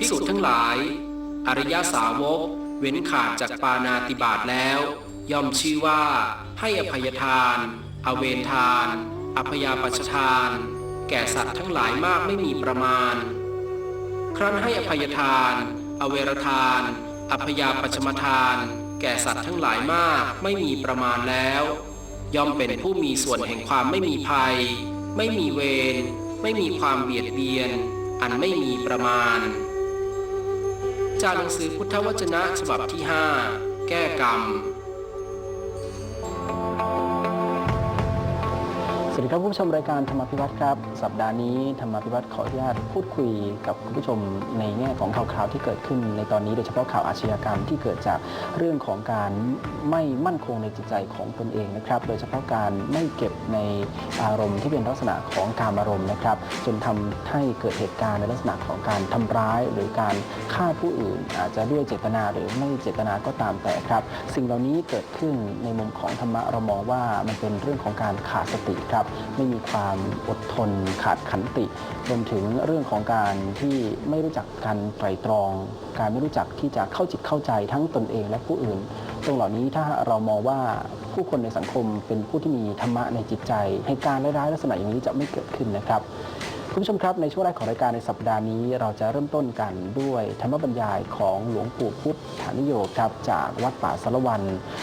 ภิกษุทั้งหลาย อริยสาวก เว้นขาดจากปานาติบาตแล้ว ย่อมชื่อว่า ให้อภัยทาน อเวนทานอพยาปัชทาน แก่สัตว์ทั้งหลายมากไม่มีประมาณ ครั้นให้อภัยทาน อเวรทานอพยาปัชมทาน แก่สัตว์ทั้งหลายมากไม่มีประมาณแล้ว ย่อมเป็นผู้มีส่วนแห่งความไม่มีภัย ไม่มีเวรไม่มีความเบียดเบียน อันไม่มีประมาณ จากหนังสือพุทธวจนะฉบับที่ 5 แก้กรรม วัสดีครับผู้ชมรายการธรรมพิวัตรครับ สัปดาห์นี้ธรรมพิวัตรขออนุญาตพูดคุยกับคุณผู้ชมในแง่ของข่าวคราวที่เกิดขึ้นในตอนนี้โดยเฉพาะข่าวอาชญากรรมที่เกิดจากเรื่องของการไม่มั่นคงในจิตใจของตนเองนะครับ โดยเฉพาะการไม่เก็บในอารมณ์ที่เป็นลักษณะของการอารมณ์นะครับ จนทำให้เกิดเหตุการณ์ในลักษณะของการทำร้าย หรือการฆ่าผู้อื่น อาจจะด้วยเจตนาหรือไม่เจตนาก็ตามแต่ครับ สิ่งเหล่านี้เกิดขึ้นในมุมของธรรมะเรามองว่ามันเป็นเรื่องของการขาดสติครับไม่มีความอดทนขาดขันติรวมถึงเรื่องของการที่ไม่รู้จักการไตรตรอง การไม่รู้จักที่จะเข้าจิตเข้าใจทั้งตนเองและผู้อื่น ตรงเหล่านี้ถ้าเรามองว่าผู้คนในสังคมเป็นผู้ที่มีธรรมะในจิตใจเหตุการณ์ร้ายๆลักษณะอย่างนี้จะไม่เกิดขึ้นนะครับ คุณผู้ชมครับในช่วงแรกของรายการในสัปดาห์นี้ เราจะเริ่มต้นกันด้วยธรรมบรรยายของหลวงปู่พุทธานิโยครับจากวัดป่าสารวัน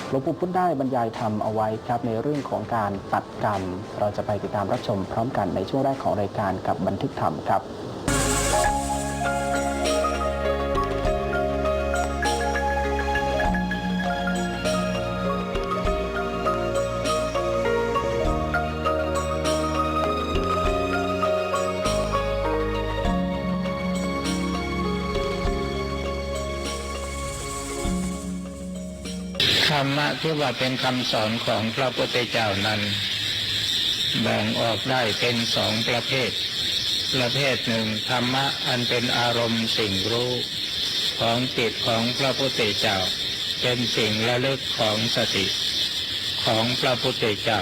หลวงปู่พุทธได้บรรยายธรรมเอาไว้ครับในเรื่องของการตัดกรรม เราจะไปติดตามรับชมพร้อมกันในช่วงแรกของรายการกับบันทึกธรรมครับ ธรรมะที่ว่าเป็นคำสอนของพระพุทธเจ้านั้น แบ่งออกได้เป็นสองประเภท ประเภทหนึ่งธรรมะอันเป็นอารมณ์สิ่งรู้ของจิตของพระพุทธเจ้า เป็นสิ่งระลึกของสติ ของพระพุทธเจ้า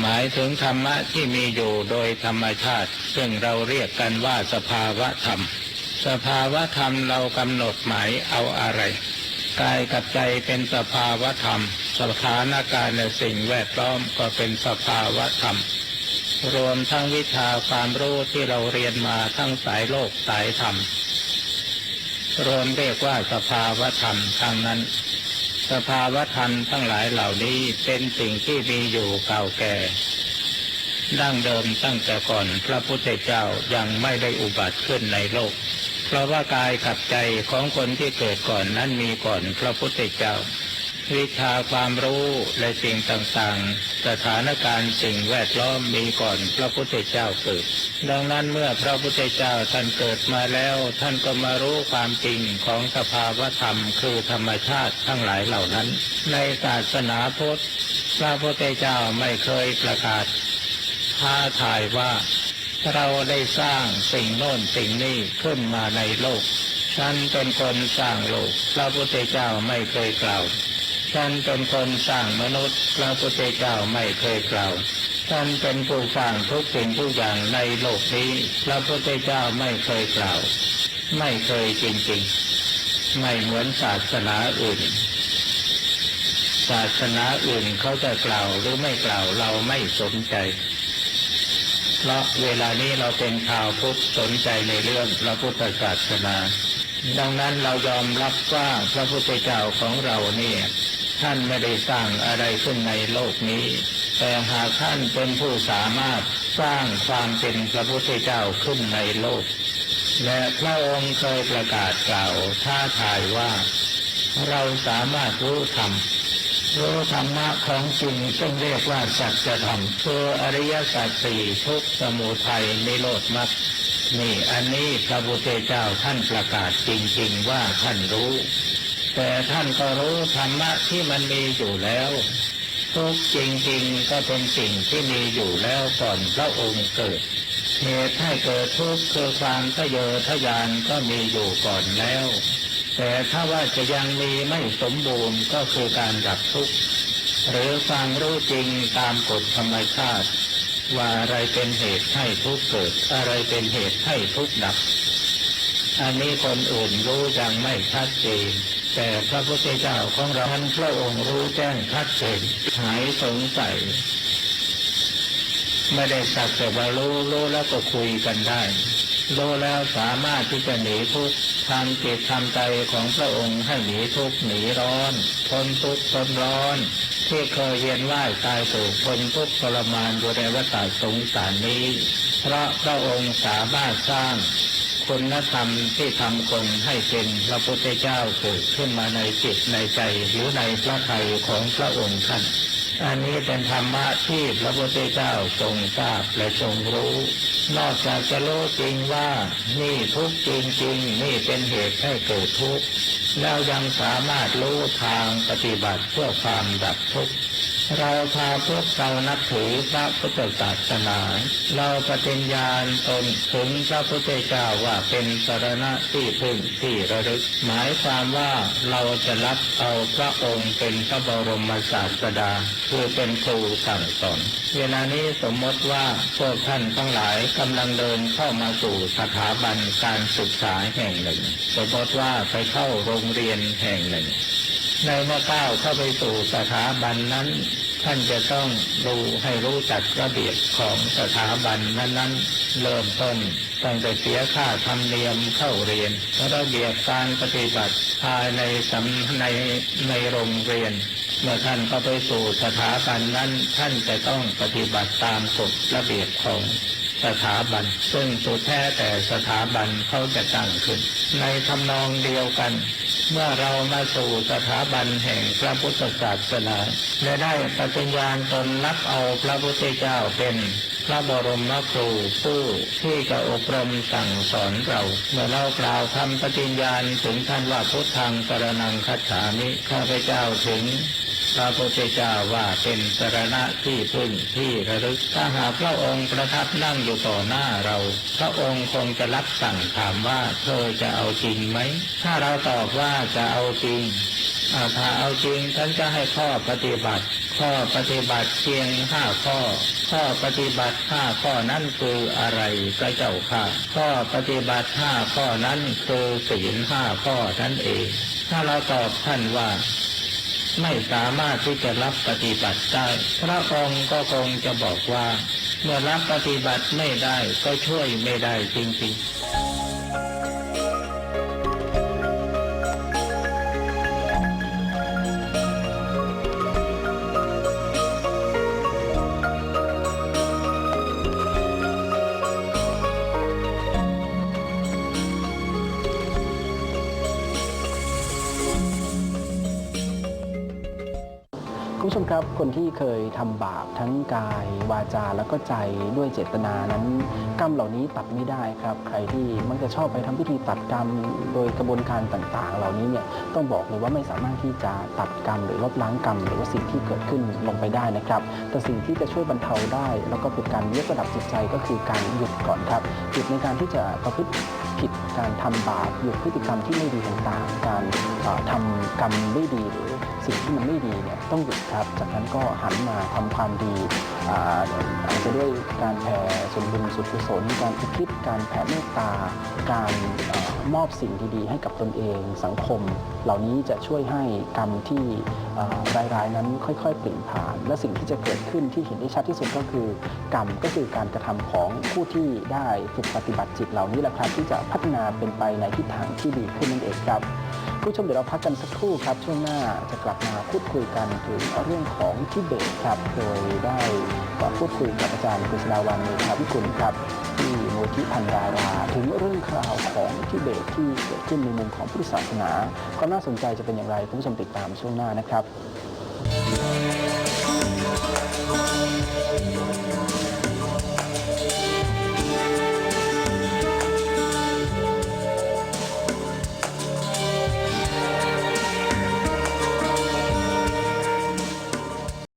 หมายถึงธรรมะที่มีอยู่โดยธรรมชาติ ซึ่งเราเรียกกันว่าสภาวะธรรม สภาวะธรรมเรากำหนดหมายเอาอะไร กายกับใจเป็นสภาวธรรม สถานการณ์ในสิ่งแวดล้อมก็เป็นสภาวธรรม รวมทั้งวิชาความรู้ที่เราเรียนมาทั้งสายโลกสายธรรม รวมเรียกว่าสภาวธรรมทั้งนั้น สภาวธรรมทั้งหลายเหล่านี้เป็นสิ่งที่มีอยู่เก่าแก่ ดั้งเดิมตั้งแต่ก่อนพระพุทธเจ้ายังไม่ได้อุบัติขึ้นในโลก เพราะว่ากายกับใจของคนที่เกิดก่อนนั้นมีก่อนพระพุทธเจ้า วิชาความรู้และสิ่งต่างๆ สถานการณ์สิ่งแวดล้อมมีก่อนพระพุทธเจ้าเกิด ดังนั้นเมื่อพระพุทธเจ้าท่านเกิดมาแล้ว ท่านก็มารู้ความจริงของสภาวธรรมคือธรรมชาติทั้งหลายเหล่านั้น ในศาสนาพุทธพระพุทธเจ้าไม่เคยประกาศท้าทายว่า เราได้สร้างสิ่งโน้นสิ่งนี้ขึ้นมาในโลก ฉันเป็นคนสร้างโลก พระพุทธเจ้าไม่เคยกล่าว ฉันเป็นคนสร้างมนุษย์ พระพุทธเจ้าไม่เคยกล่าวฉันเป็นผู้สร้างทุกสิ่งทุกอย่างในโลกนี้ พระพุทธเจ้าไม่เคยกล่าว ไม่เคยจริงๆ ไม่เหมือนศาสนาอื่น ศาสนาอื่นเขาจะกล่าวหรือไม่กล่าวเราไม่สนใจ เพราะเวลานี้เราเป็นข่าวพุทธสนใจในเรื่องพระพุทธศาสนา ดังนั้นเรายอมรับว่าพระพุทธเจ้าของเราเนี่ยท่านไม่ได้สร้างอะไรขึ้นในโลกนี้ แต่หากท่านเป็นผู้สามารถสร้างความเป็นพระพุทธเจ้าขึ้นในโลก และพระองค์เคยประกาศกล่าวท้าทายว่า เราสามารถรู้ธรรม รู้ธรรมะของจริงซึ่งเรียกว่าสัจธรรมคืออริยสัจสี่ทุกสมุทัยนิโรธมรรคนี่อันนี้พระพุทธเจ้าท่านประกาศจริง ๆ ว่าท่านรู้ แต่ท่านก็รู้ธรรมะที่มันมีอยู่แล้วทุกจริง ๆ ก็เป็นสิ่งที่มีอยู่แล้วก่อนพระองค์เกิดเหตุให้เกิดทุกข์คือความทะเยอทะยานก็มีอยู่ก่อนแล้ว แต่ถ้าว่าจะยังมีไม่สมบูรณ์ก็คือการดับทุกข์หรือความรู้จริงตามกฎธรรมชาติ ว่าอะไรเป็นเหตุให้ทุกข์เกิด อะไรเป็นเหตุให้ทุกข์ดับ อันนี้คนอื่นรู้ยังไม่ชัดเจนแต่พระพุทธเจ้าของเราท่านพระองค์รู้แจ้งชัดเจนหายสงสัยไม่ได้สักแต่ว่ารู้รู้แล้วก็คุยกันได้ รู้แล้วสามารถที่จะหนีทุกข์ทำจิตทำใจของพระองค์ให้หนีทุกข์หนีร้อนพ้นทุกข์พ้นร้อน ที่เคยเวียนว่ายตายสู่พ้นทุกข์ทรมานอยู่ในวัฏสงสารนี้ เพราะพระองค์สามารถสร้างคุณธรรมที่ทำคนให้เป็นพระพุทธเจ้าเกิดขึ้นมาในจิตในใจหรือในพระทัยของพระองค์ท่าน อันนี้เป็นธรรมะที่พระพุทธเจ้าทรงทราบและทรงรู้ นอกจากจะรู้จริงว่านี่ทุกจริงจริงนี่เป็นเหตุให้เกิดทุกข์ แล้วยังสามารถรู้ทางปฏิบัติเพื่อความดับทุกข์เราพาพวกเรานับถือพระพุทธศาสนา เราปฏิญญาณตนถึงพระพุทธเจ้าว่าเป็นสารณะที่พึ่งที่ระลึก หมายความว่าเราจะรับเอาพระองค์เป็นพระบรมศาสดา คือเป็นครูสั่งสอนเวลานี้สมมติว่าพวกท่านทั้งหลายกำลังเดินเข้ามาสู่สถาบันการศึกษาแห่งหนึ่ง สมมติว่าไปเข้าโรงงเรียนแห่งหนึ่ง ในเมื่อก้าวเข้าไปสู่สถาบันนั้น ท่านจะต้องดูให้รู้จักระเบียบของสถาบันนั้นๆ เริ่มต้นตั้งแต่เสียค่าธรรมเนียมเข้าเรียนระเบียบการปฏิบัติภายในสำในในโรงเรียนเมื่อท่านเข้าไปสู่สถาบันนั้น ท่านจะต้องปฏิบัติตามกฎระเบียบของ สถาบัน ซึ่งสุดแท้แต่สถาบันเขาจะตั้งขึ้น ในทำนองเดียวกัน เมื่อเรามาสู่สถาบันแห่งพระพุทธศาสนาและได้ปฏิญญาณตนรับเอาพระพุทธเจ้าเป็นพระบรมครูผู้ที่จะอบรมสั่งสอนเรา เมื่อเรากล่าวคำปฏิญญาณถึงท่านว่าพุทธังสรนังคัจฉามิข้าพเจ้าถึง พระพุทธเจ้าว่าเป็นสรณะที่พึ่งที่ระลึกถ้าหากพระองค์ประทับนั่งอยู่ต่อหน้าเรา พระองค์คงจะรับสั่งถามว่าเธอจะเอาจริงไหม ถ้าเราตอบว่าจะเอาจริงอ่าถ้าเอาจริงท่านจะให้ข้อปฏิบัติ ข้อปฏิบัติเพียงห้าข้อ ข้อปฏิบัติห้าข้อนั้นคืออะไรพระเจ้าค่ะ ข้อปฏิบัติห้าข้อนั้นคือศีลห้าข้อนั่นเอง ถ้าเราตอบท่านว่า ไม่สามารถที่จะรับปฏิบัติได้ พระองค์ก็คงจะบอกว่า เมื่อรับปฏิบัติไม่ได้ก็ช่วยไม่ได้จริงๆ คุณผู้ชมครับคนที่เคยทำบาปทั้งกายวาจาแล้วก็ใจด้วยเจตนานั้น กรรมเหล่านี้ตัดไม่ได้ครับ ใครที่มักจะชอบไปทำพิธีตัดกรรมโดยกระบวนการต่างๆ เหล่านี้เนี่ยต้องบอกเลยว่าไม่สามารถที่จะตัดกรรมหรือลบล้างกรรม หรือว่าสิ่งที่เกิดขึ้นลงไปได้นะครับ แต่สิ่งที่จะช่วยบรรเทาได้ แล้วก็เป็นการยกระดับจิตใจก็คือการหยุดก่อนครับหยุดในการที่จะประพฤติ ผิดการทำบาปหยุดพฤติกรรมที่ไม่ดีต่างๆ การเอ่อทำกรรมไม่ดีหรือสิ่งที่มันไม่ดีเนี่ยต้องหยุดครับ จากนั้นก็หันมาทำความดีอาจจะด้วยการแผ่ส่วนบุญสุดกุศลการอุทิศการแผ่เมตตา การอมอบสิ่งดีๆ ให้กับตนเองสังคม เหล่านี้จะช่วยให้กรรมที่รายๆนั้นค่อยๆเปลี่ยนผ่าน และสิ่งที่จะเกิดขึ้นที่เห็นได้ชัดที่สุดก็คือ กรรมก็คือการกระทำของผู้ที่ได้ฝึกปฏิบัติจิตเหล่านี้แหละครับที่จะพัฒนาเป็นไปในทิศทางที่ดีขึ้นนั่นเองครับ ผู้ชมเดี๋ยวเราพักกันสักครู่ครับ ช่วงหน้าจะกลับมาพูดคุยกันถึงเรื่องของทิเบตครับ โดยได้พูดคุยกับอาจารย์กฤษดาวันเมธาวิกุลครับที่โมูลที่พันดาราถึงเรื่องราวของทิเบตที่เกิดขึ้นในมุมของพุทธศาสนาความน่าสนใจจะเป็นอย่างไรคุณผู้ชมติดตามช่วงหน้านะครับ